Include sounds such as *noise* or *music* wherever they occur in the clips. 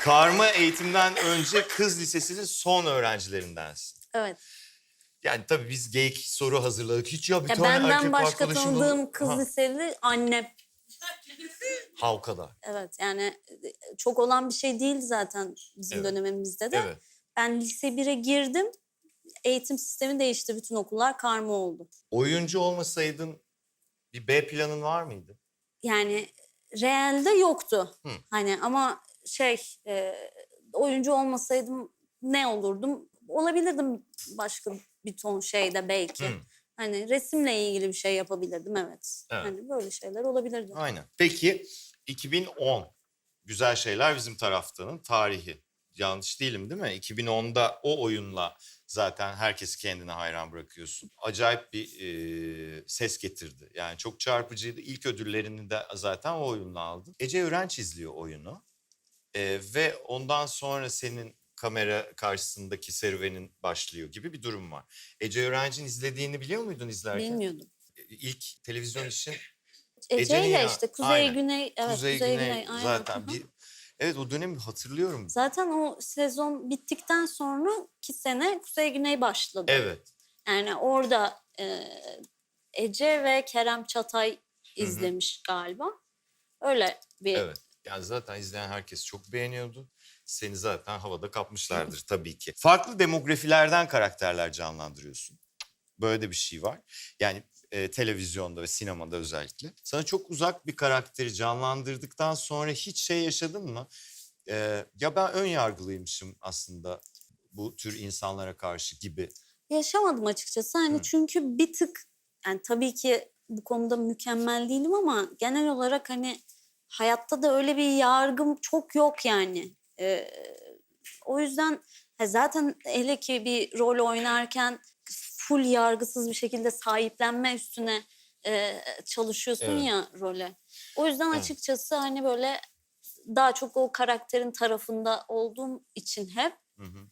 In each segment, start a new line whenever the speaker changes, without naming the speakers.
Karma eğitimden önce kız lisesinin son öğrencilerindensin.
Evet.
Yani tabii biz geyik soru hazırladık. Hiç ya bir
Ya
tane
benden
erkek
başka
arkadaşım
tanıdığım kız
Ha,
liseli annem.
ha o kadar.
Evet yani e, çok olan bir şey değil zaten bizim
Evet.
dönemimizde de.
Evet.
Ben lise 1'e girdim. Eğitim sistemi değişti. Bütün okullar karma oldu.
Oyuncu olmasaydın bir B planın var mıydı?
Yani realde yoktu.
Hı.
Hani ama şey e, oyuncu olmasaydım ne olurdum? Olabilirdim başka bir ton şeyde belki.
Hı.
Hani resimle ilgili bir şey yapabilirdim evet.
Evet.
Hani böyle şeyler olabilirdi.
Aynen. Peki 2010 Güzel Şeyler Bizim Taraftan'ın tarihi. Yanlış değilim değil mi? 2010'da o oyunla zaten herkesi kendine hayran bırakıyorsun. Acayip bir e, ses getirdi. Yani çok çarpıcıydı. İlk ödüllerini de zaten o oyunla aldın. Ece Örenç izliyor oyunu. E, ve ondan sonra senin kamera karşısındaki serüvenin başlıyor gibi bir durum var. Ece Örenç'in izlediğini biliyor muydun izlerken?
Bilmiyordum.
İlk televizyon için
Ece'yle
Ece'nin ya-
işte Kuzey
aynen.
Güney evet
Kuzey,
Kuzey,
Güney,
Güney, aynen.
zaten
Hı hı.
bir evet o dönemi hatırlıyorum.
Zaten o sezon bittikten sonra iki sene Kuzey Güney başladı.
Evet.
Yani orada e, Ece ve Kerem Çatay izlemiş galiba. Öyle bir
Evet. Yani zaten izleyen herkes çok beğeniyordu. Seni zaten havada kapmışlardır *laughs* tabii ki. Farklı demografilerden karakterler canlandırıyorsun. Böyle de bir şey var. Yani e, televizyonda ve sinemada özellikle. Sana çok uzak bir karakteri canlandırdıktan sonra hiç şey yaşadın mı? E, ya ben ön yargılıymışım aslında bu tür insanlara karşı gibi.
yaşamadım açıkçası. Hani
Hı.
çünkü bir tık yani tabii ki bu konuda mükemmel değilim ama genel olarak hani hayatta da öyle bir yargım çok yok yani. Ee, o yüzden ha zaten hele ki bir rol oynarken full yargısız bir şekilde sahiplenme üstüne e, çalışıyorsun
Evet.
ya role. O yüzden
Evet.
açıkçası hani böyle daha çok o karakterin tarafında olduğum için hep
Hı hı.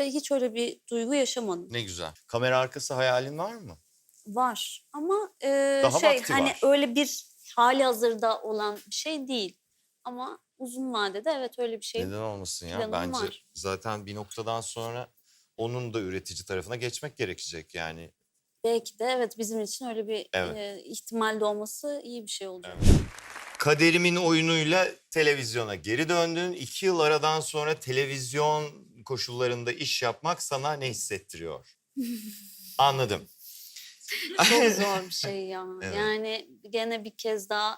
ve hiç öyle bir duygu yaşamadım.
Ne güzel. Kamera arkası hayalin var mı?
Var ama e,
Daha
şey hani
var.
öyle bir hali hazırda olan bir şey değil. Ama uzun vadede evet öyle bir şey.
Neden olmasın ya?
planım
Bence
var.
zaten bir noktadan sonra onun da üretici tarafına geçmek gerekecek yani.
Belki de evet bizim için öyle bir
Evet.
e, ihtimal de olması iyi bir şey olacak.
Kaderimin oyunuyla televizyona geri döndün. İki yıl aradan sonra televizyon koşullarında iş yapmak sana ne hissettiriyor? *laughs* Anladım.
Çok *laughs* zor bir şey ya.
Evet.
Yani gene bir kez daha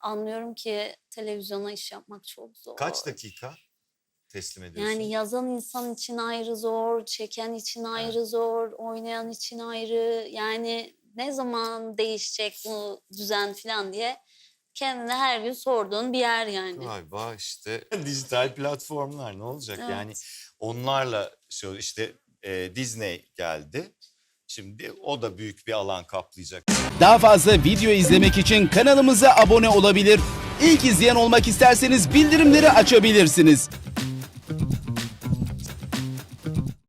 anlıyorum ki televizyona iş yapmak çok zor.
Kaç dakika teslim ediyorsun?
Yani yazan insan için ayrı zor, çeken için ayrı zor, oynayan için ayrı. Yani ne zaman değişecek bu düzen falan diye kendine her gün sorduğun bir yer yani.
Galiba işte *laughs* dijital platformlar ne olacak
Evet.
yani onlarla şu işte e, Disney geldi. Şimdi o da büyük bir alan kaplayacak.
Daha fazla video izlemek için kanalımıza abone olabilir. İlk izleyen olmak isterseniz bildirimleri açabilirsiniz.